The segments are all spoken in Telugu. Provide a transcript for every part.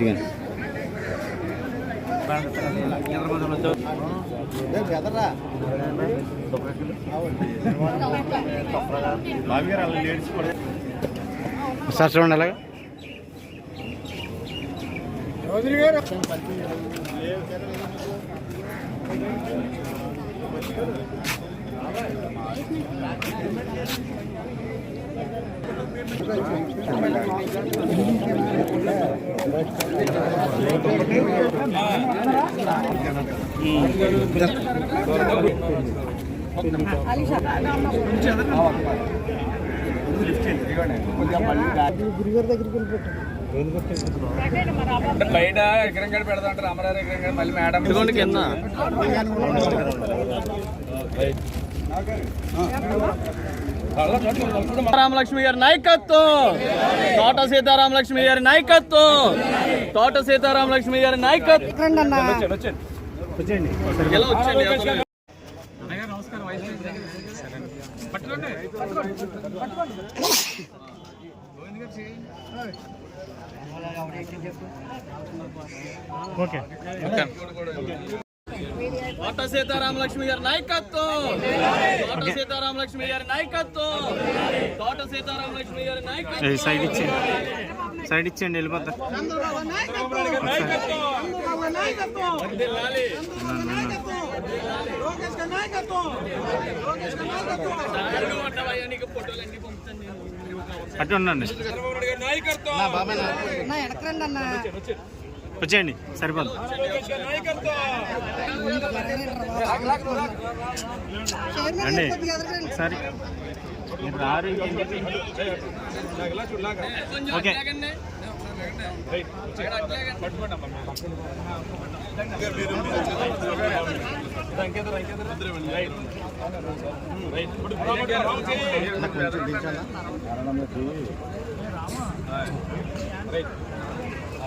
తిరిగాను సార్ చూడండి అలాగా. బయట ఎకరం గడి పెడతా ఉంటారు అమరారు ఎకరం గడి మళ్ళీ మేడం ఇదిగోండి కింద సీతారామలక్ష్మి గారి నాయకత్వం. తోట సీతారామలక్ష్మి గారి నాయకత్వం. తోట సీతారామలక్ష్మి గారి నాయకత్వం. ఎలా తోట సీతారామలక్ష్మి గారి నాయకత్వం. తోట సీతారామలక్ష్మి గారి నాయకత్వం. తోట సీతారామలక్ష్మి గారి నాయకత్వం. సైడ్ ఇచ్చేయండి సైడ్ ఇచ్చేయండి వెళ్ళిపోతా. అటు ఉండండి. వచ్చేయండి సరిపోదు అండి సరే మీరు రారు ఇంకెందుకు? కొంచెం okay. అట్లాగండి. Right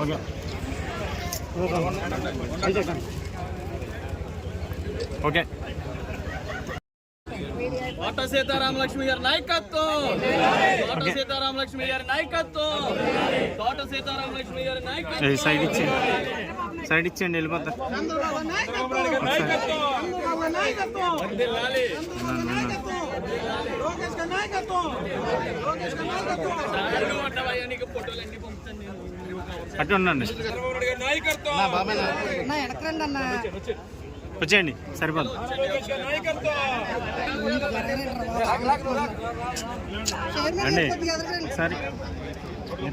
okay. Okay Thota Sitaramalakshmi గారి నాయకత్వం. తోట సీతారామలక్ష్మి గారి నాయకత్వం. తోట సీతారామలక్ష్మి గారి ఏ, నాయకత్వం సైడ్ ఇచ్చేయండి సైడ్ ఇచ్చేయండి వెళ్ళిపోతా. వర్ధిల్లాలి. దారిలో పడ్డవయ్యా, నీకు ఫోటోలు అన్ని పంపుతాను నేను. అటు ఉండండి వచ్చేయండి సరిపోదు రండి సరే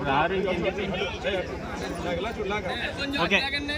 రారు ఓకే. అట్లాగండి.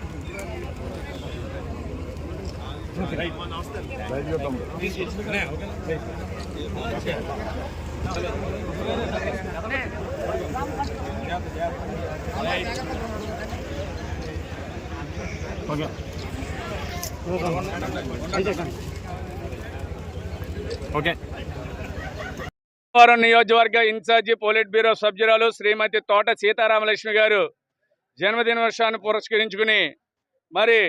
ఓకే. వారం నియోజకవర్గ ఇన్ఛార్జి పోలిట్ బ్యూరో సభ్యురాలు శ్రీమతి తోట సీతారామలక్ష్మి గారు జన్మదిన వర్షాన్ని పురస్కరించుకుని మరి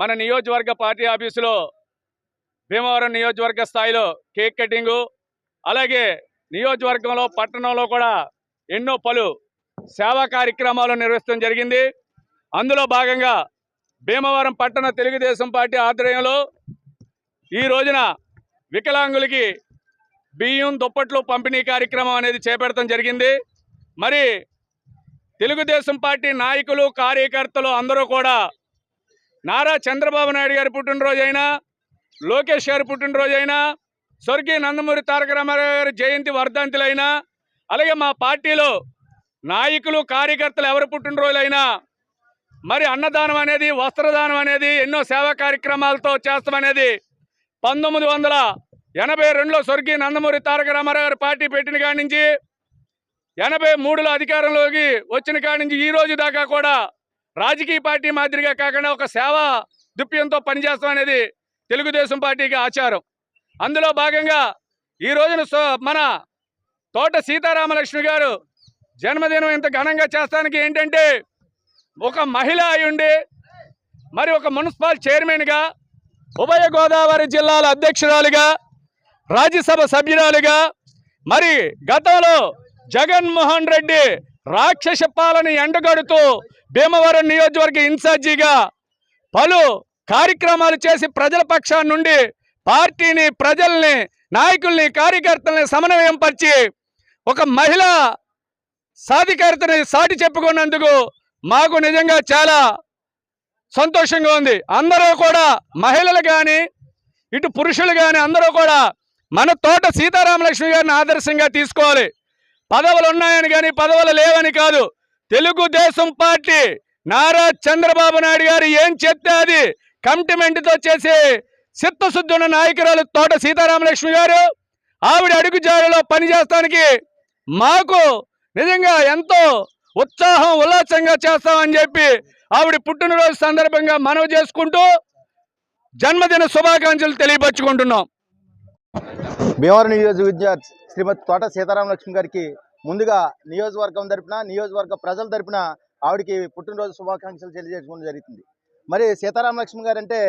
మన నియోజకవర్గ పార్టీ ఆఫీసులో భీమవరం నియోజకవర్గ స్థాయిలో కేక్ కటింగు అలాగే నియోజకవర్గంలో పట్టణంలో కూడా ఎన్నో పలు సేవా కార్యక్రమాలు నిర్వహించడం జరిగింది. అందులో భాగంగా భీమవరం పట్టణ తెలుగుదేశం పార్టీ ఆధ్వర్యంలో ఈ రోజున వికలాంగులకి బియ్యం దుప్పట్లు పంపిణీ కార్యక్రమం అనేది చేపడటం జరిగింది. మరి తెలుగుదేశం పార్టీ నాయకులు కార్యకర్తలు అందరూ కూడా నారా చంద్రబాబు నాయుడు గారి పుట్టినరోజు అయినా లోకేష్ గారి పుట్టినరోజు అయినా స్వర్గీయ నందమూరి తారక రామారావు గారి జయంతి వర్ధంతులైనా అలాగే మా పార్టీలో నాయకులు కార్యకర్తలు ఎవరి పుట్టినరోజులైనా మరి అన్నదానం అనేది వస్త్రదానం అనేది ఎన్నో సేవా కార్యక్రమాలతో చేస్తామనేది పంతొమ్మిది వందల ఎనభై రెండులో స్వర్గీయ నందమూరి తారక రామారావు గారి పార్టీ పెట్టిన కాడి నుంచి ఎనభై మూడులో అధికారంలోకి వచ్చిన కాడి నుంచి ఈ రోజు దాకా కూడా రాజకీయ పార్టీ మాదిరిగా కాకుండా ఒక సేవా దుప్యంతో పనిచేస్తాం అనేది తెలుగుదేశం పార్టీకి ఆచారం. అందులో భాగంగా ఈ రోజున సో- మన తోట సీతారామలక్ష్మి గారు జన్మదినం ఇంత ఘనంగా చేస్తానికి ఏంటంటే ఒక మహిళ అయ్యుండి మరి ఒక మున్సిపల్ చైర్మన్గా ఉభయ గోదావరి జిల్లాల అధ్యక్షురాలుగా రాజ్యసభ సభ్యురాలుగా మరి గతంలో జగన్మోహన్ రెడ్డి రాక్షస పాలన ఎండగడుతూ భీమవరం నియోజకవర్గ ఇన్ఛార్జిగా పలు కార్యక్రమాలు చేసి ప్రజల పక్షాన్ని నుండి పార్టీని ప్రజల్ని నాయకుల్ని కార్యకర్తల్ని సమన్వయం పరిచి ఒక మహిళ సాధికారితని సాటి చెప్పుకున్నందుకు మాకు నిజంగా చాలా సంతోషంగా ఉంది. అందరూ కూడా మహిళలు కానీ ఇటు పురుషులు కానీ అందరూ కూడా మన తోట సీతారామలక్ష్మి గారిని ఆదర్శంగా తీసుకోవాలి. పదవులు ఉన్నాయని కానీ పదవులు లేవని కాదు. తెలుగుదేశం పార్టీ నారా చంద్రబాబు నాయుడు గారు ఏం చెప్తే అది కమిటిమెంట్తో చేసే చిత్తశుద్ధి ఉన్న నాయకురాలు తోట సీతారామలక్ష్మి గారు ఆవిడ అడుగుజాడలో పనిచేస్తానికి మాకు నిజంగా ఎంతో ఉత్సాహం ఉల్లాసంగా చేస్తామని చెప్పి ఆవిడ పుట్టినరోజు సందర్భంగా మనవి చేసుకుంటూ జన్మదిన శుభాకాంక్షలు తెలియపరుచుకుంటున్నాం. భీమవరం నియోజక విద్యార్థి శ్రీమతి తోట సీతారామలక్ష్మి గారికి ముందుగా నియోజకవర్గం తరపున నియోజకవర్గ ప్రజల తరపున ఆవిడకి పుట్టినరోజు శుభాకాంక్షలు తెలియజేసుకోవడం జరుగుతుంది. మరి సీతారామలక్ష్మి గారు అంటే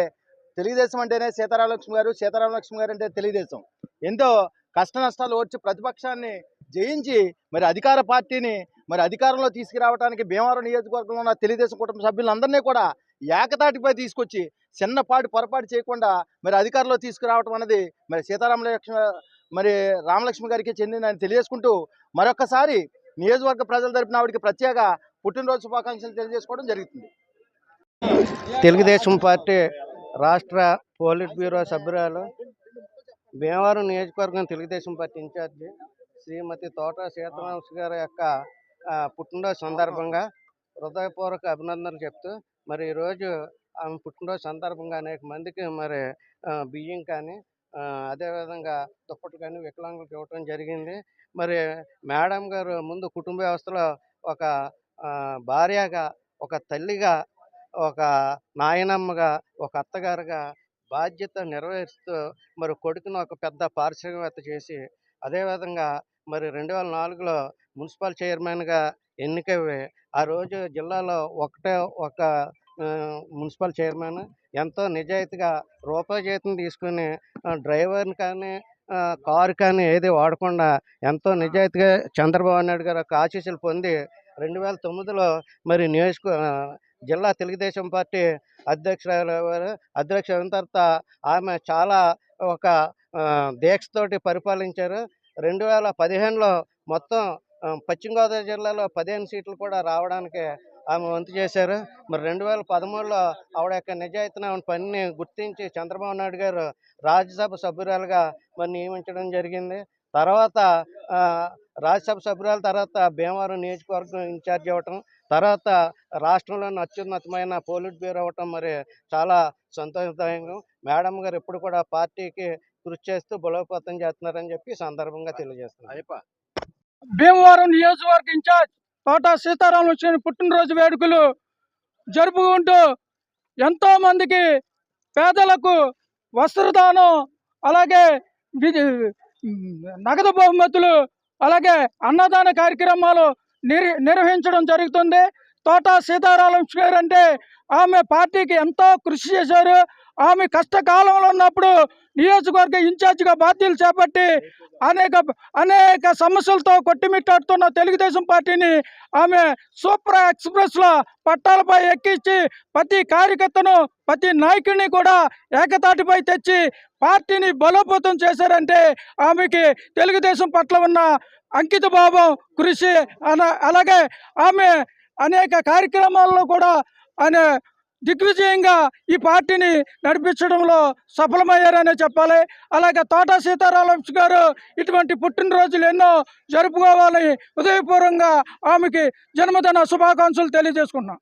తెలుగుదేశం అంటేనే సీతారామలక్ష్మి గారు సీతారామలక్ష్మి గారు అంటే తెలుగుదేశం. ఎంతో కష్ట నష్టాలు ఓడ్చి ప్రతిపక్షాన్ని జయించి మరి అధికార పార్టీని మరి అధికారంలో తీసుకురావడానికి భీమవరం నియోజకవర్గంలో ఉన్న తెలుగుదేశం కుటుంబ సభ్యులందరినీ కూడా ఏకతాటిపై తీసుకొచ్చి చిన్నపాటి పొరపాటు చేయకుండా మరి అధికారంలో తీసుకురావటం అనేది మరి సీతారామలక్ష్మి మరి రామలక్ష్మి గారికి చెందిందని తెలియజేసుకుంటూ మరొకసారి నియోజకవర్గ ప్రజల తరపున ఆవిడకి ప్రత్యేక పుట్టినరోజు శుభాకాంక్షలు తెలియజేసుకోవడం జరుగుతుంది. తెలుగుదేశం పార్టీ రాష్ట్ర పోలిట్ బ్యూరో సభ్యురాలు భీమవరం నియోజకవర్గం తెలుగుదేశం పార్టీ ఇన్ఛార్జి శ్రీమతి తోట సీతారామస్ గారి యొక్క పుట్టినరోజు సందర్భంగా హృదయపూర్వక అభినందనలు చెప్తూ మరి ఈరోజు ఆమె పుట్టినరోజు సందర్భంగా అనేక మందికి మరి బియ్యం కానీ అదేవిధంగా దుప్పట్లు కానీ వికలాంగులకు ఇవ్వటం జరిగింది. మరి మేడం గారు ముందు కుటుంబ వ్యవస్థలో ఒక భార్యగా ఒక తల్లిగా ఒక నాయనమ్మగా ఒక అత్తగారుగా బాధ్యత నెరవేరుస్తూ మరి కొడుకును ఒక పెద్ద పారిశ్రామికవేత్త చేసి అదేవిధంగా మరి రెండు వేల నాలుగులో మున్సిపల్ చైర్మన్గా ఎన్నికయ్యి ఆ రోజు జిల్లాలో ఒకటే ఒక మున్సిపల్ చైర్మన్ ఎంతో నిజాయితీగా రూపాయి జీతం తీసుకుని డ్రైవర్ని కానీ కారు కానీ ఏది వాడకుండా ఎంతో నిజాయితీగా చంద్రబాబు నాయుడు గారు యొక్క ఆశీస్సులు పొంది రెండు వేల తొమ్మిదిలో మరి నియోజక జిల్లా తెలుగుదేశం పార్టీ అధ్యక్షురాలు అధ్యక్ష అయిన తర్వాత ఆమె చాలా ఒక దీక్షతోటి పరిపాలించారు. రెండు వేల పదిహేనులో మొత్తం పశ్చిమ గోదావరి జిల్లాలో పదిహేను సీట్లు కూడా రావడానికి ఆమె వంతు చేశారు. మరి రెండు వేల పదమూడులో ఆవిడ యొక్క నిజాయితీని ఆమె పనిని గుర్తించి చంద్రబాబు నాయుడు గారు రాజ్యసభ సభ్యురాలుగా మరి నియమించడం జరిగింది. తర్వాత రాజ్యసభ సభ్యురాల తర్వాత భీమవరం నియోజకవర్గం ఇన్ఛార్జ్ అవ్వటం తర్వాత రాష్ట్రంలోని అత్యున్నతమైన పోలిట్ బ్యూరో అవ్వటం మరి చాలా సంతోషదాయకం. మేడం గారు ఎప్పుడు కూడా పార్టీకి కృషి చేస్తూ బలోపేతం చేస్తున్నారని చెప్పి సందర్భంగా తెలియజేస్తున్నారు భీమవరం నియోజకవర్గ ఇన్ఛార్జ్ తోట వచ్చిన పుట్టినరోజు వేడుకలు జరుపుకుంటూ ఎంతో మందికి పేదలకు వస్త్రదానం అలాగే నగదు బహుమతులు అలాగే అన్నదాన కార్యక్రమాలు నిర్ నిర్వహించడం జరుగుతుంది. తోట సీతారాం గారు అంటే ఆమె పార్టీకి ఎంతో కృషి చేశారు. ఆమె కష్టకాలంలో ఉన్నప్పుడు నియోజకవర్గ ఇన్ఛార్జిగా బాధ్యతలు చేపట్టి అనేక అనేక సమస్యలతో కొట్టిమిట్టాడుతున్న తెలుగుదేశం పార్టీని ఆమె సూపర్ ఎక్స్ప్రెస్లో పట్టాలపై ఎక్కించి ప్రతి కార్యకర్తను ప్రతి నాయకుడిని కూడా ఏకతాటిపై తెచ్చి పార్టీని బలోపేతం చేశారంటే ఆమెకి తెలుగుదేశం పట్ల ఉన్న అంకిత భావం కృషి అన అలాగే ఆమె అనేక కార్యక్రమాల్లో కూడా ఆమె దిగ్విజయంగా ఈ పార్టీని నడిపించడంలో సఫలమయ్యారనే చెప్పాలి. అలాగే తోట సీతారామస్ గారు ఇటువంటి పుట్టినరోజులు ఎన్నో జరుపుకోవాలని హృదయపూర్వకంగా ఆమెకి జన్మదిన శుభాకాంక్షలు తెలియజేసుకున్నాం